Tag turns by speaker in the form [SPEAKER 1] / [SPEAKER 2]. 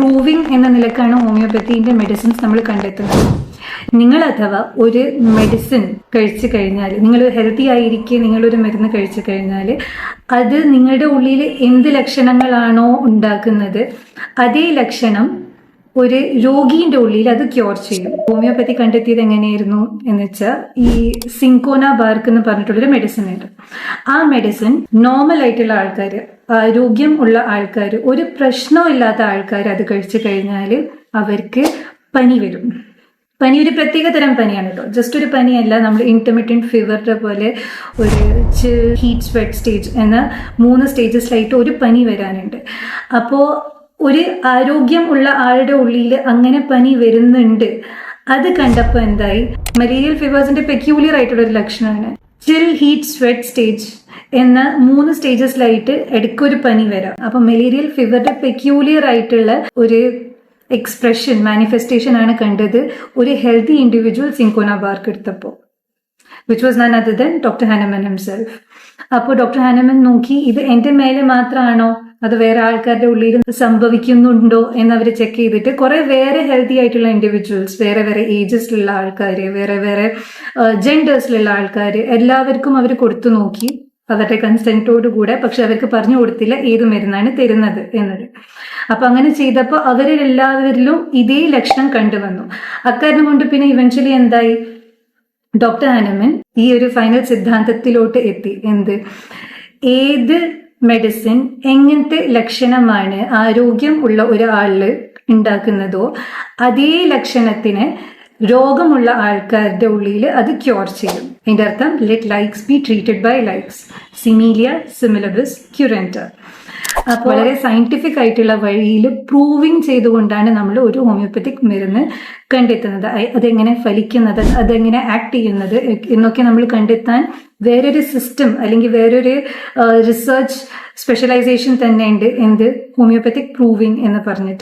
[SPEAKER 1] Proving എന്ന നിലക്കാണ് ഹോമിയോപ്പത്തിന്റെ medicines നമ്മൾ കണ്ടെത്തുന്നത്. നിങ്ങൾ അഥവാ ഒരു മെഡിസിൻ കഴിച്ചു കഴിഞ്ഞാൽ നിങ്ങൾ ഹെൽത്തി ആയിരിക്കെ നിങ്ങളൊരു മരുന്ന് കഴിച്ചു കഴിഞ്ഞാൽ അത് നിങ്ങളുടെ ഉള്ളിൽ എന്ത് ലക്ഷണങ്ങളാണോ ഉണ്ടാക്കുന്നത് അതേ ലക്ഷണം ഒരു രോഗീന്റെ ഉള്ളിൽ അത് ക്യൂർ ചെയ്യും. ഹോമിയോപ്പതി കണ്ടെത്തിയത് എങ്ങനെയായിരുന്നു എന്ന് വെച്ചാൽ ഈ സിങ്കോന ബാർക്ക് എന്ന് പറഞ്ഞിട്ടുള്ളൊരു മെഡിസിൻ ഉണ്ട്. ആ മെഡിസിൻ നോർമൽ ആയിട്ടുള്ള ആൾക്കാർ ആരോഗ്യം ഉള്ള ആൾക്കാർ ഒരു പ്രശ്നവും ഇല്ലാത്ത ആൾക്കാർ അത് കഴിച്ചു കഴിഞ്ഞാൽ അവർക്ക് പനി വരും. പനി ഒരു പ്രത്യേക തരം പനിയാണ് കേട്ടോ. ജസ്റ്റ് ഒരു പനിയല്ല നമ്മൾ ഇന്റർമീഡിയറ്റ് ഫീവറിന്റെ പോലെ ഒരു ഹീറ്റ് സ്വെറ്റ് സ്റ്റേജ് എന്ന മൂന്ന് സ്റ്റേജസിലായിട്ട് ഒരു പനി വരാനുണ്ട്. അപ്പോൾ ഒരു ആരോഗ്യം ഉള്ള ആളുടെ ഉള്ളിൽ അങ്ങനെ പനി വരുന്നുണ്ട്. അത് കണ്ടപ്പോൾ എന്തായി? മലേറിയൽ ഫീവേഴ്സിന്റെ പെക്യൂലിയർ ആയിട്ടുള്ള ഒരു ലക്ഷണമാണ്. ചിൽ ഹീറ്റ് സ്വെറ്റ് സ്റ്റേജ് എന്ന മൂന്ന് സ്റ്റേജസിലായിട്ട് ഇടയ്ക്കൊരു പനി വരാം. അപ്പൊ മലേറിയൽ ഫീവറിന്റെ പെക്യൂലിയർ ആയിട്ടുള്ള ഒരു എക്സ്പ്രഷൻ മാനിഫെസ്റ്റേഷൻ ആണ് കണ്ടത് ഒരു ഹെൽത്തി ഇൻഡിവിജ്വൽ സിങ്കോന ബാർക്ക് എടുത്തപ്പോൾ which was none other than doctor Hahnemann himself അപ്പോൾ ഡോക്ടർ ഹാനമൻ നോക്കി ഇത് എന്റെ മേലെ മാത്രമാണോ അത് വേറെ ആൾക്കാരുടെ ഉള്ളിൽ സംഭവിക്കുന്നുണ്ടോ എന്ന് അവർ ചെക്ക് ചെയ്തിട്ട് കുറെ വേറെ ഹെൽത്തി ആയിട്ടുള്ള ഇൻഡിവിജ്വൽസ് വേറെ വേറെ ഏജസിലുള്ള ആൾക്കാർ വേറെ വേറെ ജെൻഡേഴ്സിലുള്ള ആൾക്കാർ എല്ലാവർക്കും അവർ കൊടുത്തു നോക്കി. അവരുടെ കൺസെന്റോട് കൂടെ പക്ഷെ അവർക്ക് പറഞ്ഞു കൊടുത്തില്ല ഏത് മരുന്നാണ് തരുന്നത് എന്നത്. അപ്പൊ അങ്ങനെ ചെയ്തപ്പോൾ അവരിൽ എല്ലാവരിലും ഇതേ ലക്ഷണം കണ്ടുവന്നു. അക്കാരണം കൊണ്ട് പിന്നെ ഇവൻച്വലി എന്തായി? ഡോക്ടർ ആനമൻ ഈ ഒരു ഫൈനൽ സിദ്ധാന്തത്തിലോട്ട് എത്തി. എന്ത്? ഏത് മെഡിസിൻ എങ്ങനത്തെ ലക്ഷണമാണ് ആരോഗ്യം ഉള്ള ഒരാളിൽ ഉണ്ടാക്കുന്നതോ അതേ ലക്ഷണത്തിന് രോഗമുള്ള ആൾക്കാരുടെ ഉള്ളിൽ അത് ക്യൂർ ചെയ്യും. അതിന്റെ അർത്ഥം let likes be treated by likes സിമീലിയ സിമിലബിസ് ക്യൂറന്റർ അപ്പോൾ വളരെ സയന്റിഫിക് ആയിട്ടുള്ള വഴിയിൽ പ്രൂവിങ് ചെയ്തുകൊണ്ടാണ് നമ്മൾ ഒരു ഹോമിയോപ്പത്തിക് മരുന്ന് കണ്ടെത്തുന്നത്. അതെങ്ങനെ ഫലിക്കുന്നത് അതെങ്ങനെ ആക്ട് ചെയ്യുന്നത് എന്നൊക്കെ നമ്മൾ കണ്ടെത്താൻ വേറൊരു സിസ്റ്റം അല്ലെങ്കിൽ വേറൊരു റിസർച്ച് സ്പെഷ്യലൈസേഷൻ തന്നെ ഉണ്ട് എന്ത്? ഹോമിയോപ്പത്തിക് പ്രൂവിങ് എന്ന് പറഞ്ഞിട്ട്.